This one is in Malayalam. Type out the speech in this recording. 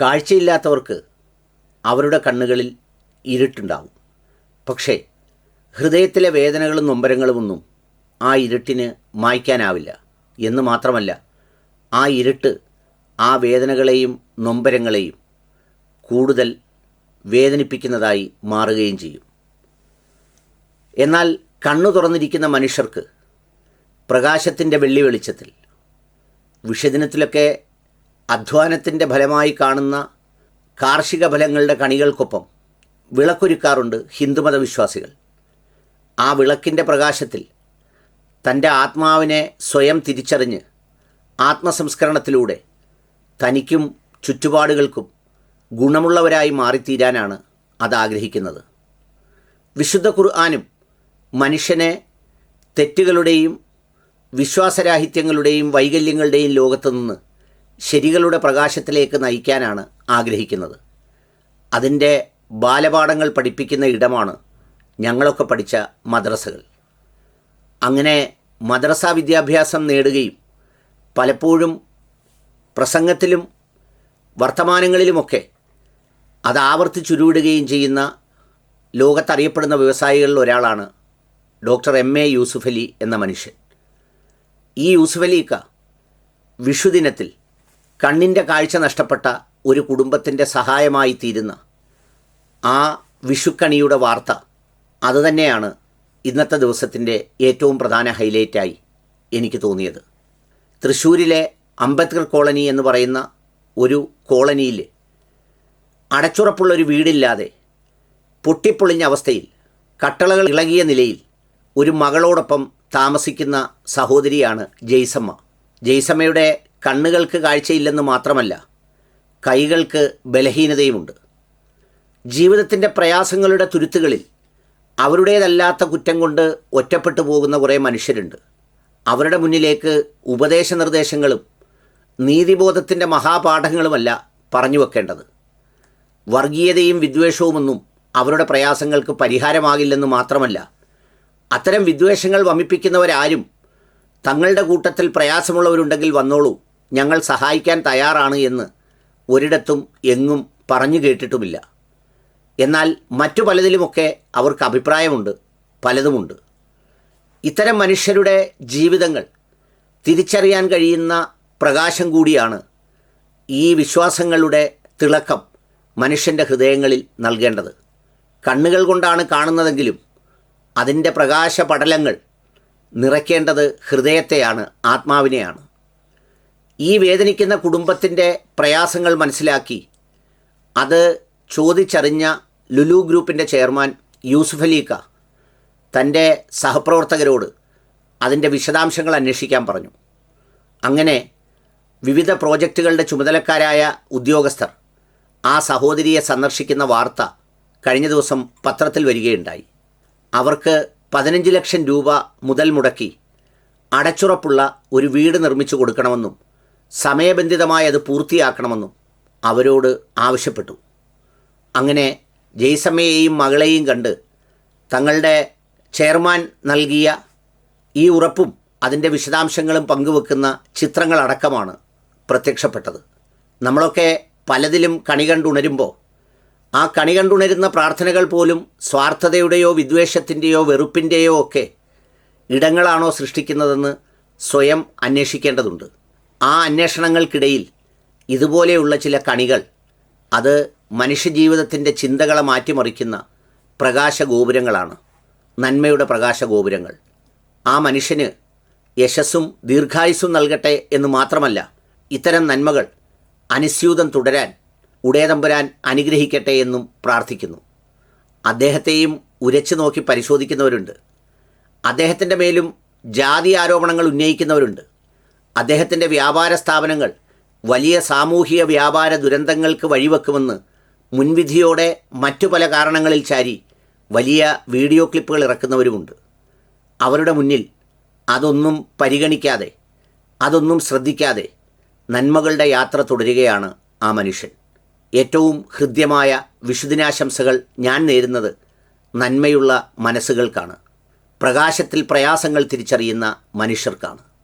കാഴ്ചയില്ലാത്തവർക്ക് അവരുടെ കണ്ണുകളിൽ ഇരുട്ടുണ്ടാവും. പക്ഷേ ഹൃദയത്തിലെ വേദനകളും നൊമ്പരങ്ങളുമൊന്നും ആ ഇരുട്ടിന് മായ്ക്കാനാവില്ല. എന്ന് മാത്രമല്ല ആ ഇരുട്ട് ആ വേദനകളെയും നൊമ്പരങ്ങളെയും കൂടുതൽ വേദനിപ്പിക്കുന്നതായി മാറുകയും ചെയ്യും. എന്നാൽ കണ്ണു തുറന്നിരിക്കുന്ന മനുഷ്യർക്ക് പ്രകാശത്തിന്റെ വെള്ളി വെളിച്ചത്തിൽ വിഷദിനത്തിലൊക്കെ അധ്വാനത്തിന്റെ ഫലമായി കാണുന്ന കാർഷിക ഫലങ്ങളുടെ കണികൾക്കൊപ്പം വിളക്കൊരുക്കാറുണ്ട് ഹിന്ദുമത വിശ്വാസികൾ ആ വിളക്കിന്റെ പ്രകാശത്തിൽ തന്റെ ആത്മാവിനെ സ്വയം തിരിച്ചറിഞ്ഞ് ആത്മസംസ്കരണത്തിലൂടെ തനിക്കും ചുറ്റുപാടുകൾക്കും ഗുണമുള്ളവരായി മാറിത്തീരാനാണ് അത് ആഗ്രഹിക്കുന്നത് വിശുദ്ധ ഖുർആാനും മനുഷ്യനെ തെറ്റുകളുടെയും വിശ്വാസരാഹിത്യങ്ങളുടെയും വൈകല്യങ്ങളുടെയും ലോകത്തു നിന്ന് ശരികളുടെ പ്രകാശത്തിലേക്ക് നയിക്കാനാണ് ആഗ്രഹിക്കുന്നത്. അതിന്റെ ബാലപാഠങ്ങൾ പഠിപ്പിക്കുന്ന ഇടമാണ് ഞങ്ങളൊക്കെ പഠിച്ച മദ്രസകൾ. അങ്ങനെ മദ്രസ വിദ്യാഭ്യാസം നേടുകയും പലപ്പോഴും പ്രസംഗത്തിലും വർത്തമാനങ്ങളിലുമൊക്കെ അത് ആവർത്തിച്ചുരുവിടുകയും ചെയ്യുന്ന ലോകത്തറിയപ്പെടുന്ന വ്യവസായികളിൽ ഒരാളാണ് ഡോക്ടർ എം എ യൂസുഫലി എന്ന മനുഷ്യൻ. ഈ യൂസുഫലിക്ക വിഷുദിനത്തിൽ കണ്ണിന്റെ കാഴ്ച നഷ്ടപ്പെട്ട ഒരു കുടുംബത്തിന്റെ സഹായമായി തീരുന്ന ആ വിഷുക്കണിയുടെ വാർത്ത അതുതന്നെയാണ് ഇന്നത്തെ ദിവസത്തിന്റെ ഏറ്റവും പ്രധാന ഹൈലൈറ്റായി എനിക്ക് തോന്നിയത്. തൃശ്ശൂരിലെ അംബേദ്കർ കോളനി എന്ന് പറയുന്ന ഒരു കോളനിയിൽ അടച്ചുറപ്പുള്ളൊരു വീടില്ലാതെ പൊട്ടിപ്പൊളിഞ്ഞ അവസ്ഥയിൽ കട്ടളകൾ ഇളകിയ നിലയിൽ ഒരു മകളോടൊപ്പം താമസിക്കുന്ന സഹോദരിയാണ് ജയ്സമ്മ. ജെയ്സമ്മയുടെ കണ്ണുകൾക്ക് കാഴ്ചയില്ലെന്ന് മാത്രമല്ല കൈകൾക്ക് ബലഹീനതയുമുണ്ട്. ജീവിതത്തിന്റെ പ്രയാസങ്ങളുടെ തുരുത്തുകളിൽ അവരുടേതല്ലാത്ത കുറ്റം കൊണ്ട് ഒറ്റപ്പെട്ടു പോകുന്ന കുറേ മനുഷ്യരുണ്ട്. അവരുടെ മുന്നിലേക്ക് ഉപദേശ നിർദ്ദേശങ്ങളും നീതിബോധത്തിന്റെ മഹാപാഠങ്ങളുമല്ല പറഞ്ഞു വെക്കേണ്ടത്. വർഗീയതയും വിദ്വേഷവുമൊന്നും അവരുടെ പ്രയാസങ്ങൾക്ക് പരിഹാരമാകില്ലെന്ന് മാത്രമല്ല അത്തരം വിദ്വേഷങ്ങൾ വമിപ്പിക്കുന്നവരാരും തങ്ങളുടെ കൂട്ടത്തിൽ പ്രയാസമുള്ളവരുണ്ടെങ്കിൽ വന്നോളൂ. ഞങ്ങൾ സഹായിക്കാൻ തയ്യാറാണ് എന്ന് ഒരിടത്തും എങ്ങും പറഞ്ഞു കേട്ടിട്ടുമില്ല. എന്നാൽ മറ്റു പലതിലുമൊക്കെ അവർക്ക് അഭിപ്രായമുണ്ട് പലതുമുണ്ട്. ഇത്തരം മനുഷ്യരുടെ ജീവിതങ്ങൾ തിരിച്ചറിയാൻ കഴിയുന്ന പ്രകാശം കൂടിയാണ് ഈ വിശ്വാസങ്ങളുടെ തിളക്കം മനുഷ്യന്റെ ഹൃദയങ്ങളിൽ നൽകേണ്ടത്. കണ്ണുകൾ കൊണ്ടാണ് കാണുന്നതെങ്കിലും അതിന്റെ പ്രകാശ പടലങ്ങൾ നിറയ്ക്കേണ്ടത് ഹൃദയത്തെയാണ് ആത്മാവിനെയാണ്. ഈ വേദനിക്കുന്ന കുടുംബത്തിന്റെ പ്രയാസങ്ങൾ മനസ്സിലാക്കി. അത് ചോദിച്ചറിഞ്ഞ ലുലു ഗ്രൂപ്പിന്റെ ചെയർമാൻ യൂസുഫ് അലീക്ക തന്റെ സഹപ്രവർത്തകരോട് അതിന്റെ വിശദാംശങ്ങൾ അന്വേഷിക്കാൻ പറഞ്ഞു. അങ്ങനെ വിവിധ പ്രോജക്റ്റുകളുടെ ചുമതലക്കാരായ ഉദ്യോഗസ്ഥർ ആ സഹോദരിയെ സന്ദർശിക്കുന്ന വാർത്ത കഴിഞ്ഞ ദിവസം പത്രത്തിൽ വരികയുണ്ടായി. അവർക്ക് പതിനഞ്ച് ലക്ഷം രൂപ മുതൽ മുടക്കി അടച്ചുറപ്പുള്ള ഒരു വീട് നിർമ്മിച്ചു കൊടുക്കണമെന്നും സമയബന്ധിതമായി അത് പൂർത്തിയാക്കണമെന്നും അവരോട് ആവശ്യപ്പെട്ടു. അങ്ങനെ ജയ്സമ്മയെയും മകളെയും കണ്ട് തങ്ങളുടെ ചെയർമാൻ നൽകിയ ഈ ഉറപ്പും അതിന്റെ വിശദാംശങ്ങളും പങ്കുവെക്കുന്ന ചിത്രങ്ങളടക്കമാണ് പ്രത്യക്ഷപ്പെട്ടത്. നമ്മളൊക്കെ പലതിലും കണി കണ്ടുണരുമ്പോൾ ആ കണി കണ്ടുണരുന്ന പ്രാർത്ഥനകൾ പോലും സ്വാർത്ഥതയുടെയോ വിദ്വേഷത്തിന്റെയോ വെറുപ്പിന്റെയോ ഒക്കെ ഇടങ്ങളാണോ സൃഷ്ടിക്കുന്നതെന്ന് സ്വയം അന്വേഷിക്കേണ്ടതുണ്ട്. ആ അന്വേഷണങ്ങൾക്കിടയിൽ ഇതുപോലെയുള്ള ചില കണികൾ അത് മനുഷ്യജീവിതത്തിന്റെ ചിന്തകളെ മാറ്റിമറിക്കുന്ന പ്രകാശഗോപുരങ്ങളാണ്. നന്മയുടെ പ്രകാശഗോപുരങ്ങൾ. ആ മനുഷ്യന് യശസ്സും ദീർഘായുസ്സും നൽകട്ടെ എന്ന് മാത്രമല്ല ഇത്തരം നന്മകൾ അനുസ്യൂതം തുടരാൻ ഉടയതമ്പുരാൻ അനുഗ്രഹിക്കട്ടെ എന്നും പ്രാർത്ഥിക്കുന്നു. അദ്ദേഹത്തെയും ഉരച്ചു നോക്കി പരിശോധിക്കുന്നവരുണ്ട്. അദ്ദേഹത്തിന്റെ മേലും ജാതി ആരോപണങ്ങൾ ഉന്നയിക്കുന്നവരുണ്ട്. അദ്ദേഹത്തിന്റെ വ്യാപാര സ്ഥാപനങ്ങൾ വലിയ സാമൂഹിക വ്യാപാര ദുരന്തങ്ങൾക്ക് വഴിവെക്കുമെന്ന് മുൻവിധിയോടെ മറ്റു പല കാരണങ്ങളിൽ ചാരി വലിയ വീഡിയോ ക്ലിപ്പുകൾ ഇറക്കുന്നവരുമുണ്ട്. അവരുടെ മുന്നിൽ അതൊന്നും പരിഗണിക്കാതെ അതൊന്നും ശ്രദ്ധിക്കാതെ നന്മകളുടെ യാത്ര തുടരുകയാണ് ആ മനുഷ്യൻ. ഏറ്റവും ഹൃദ്യമായ വിശുദ്ധിനാശംസകൾ ഞാൻ നേരുന്നത് നന്മയുള്ള മനസ്സുകൾക്കാണ്. പ്രകാശത്തിൽ പ്രയാസങ്ങൾ തിരിച്ചറിയുന്ന മനുഷ്യർക്കാണ്.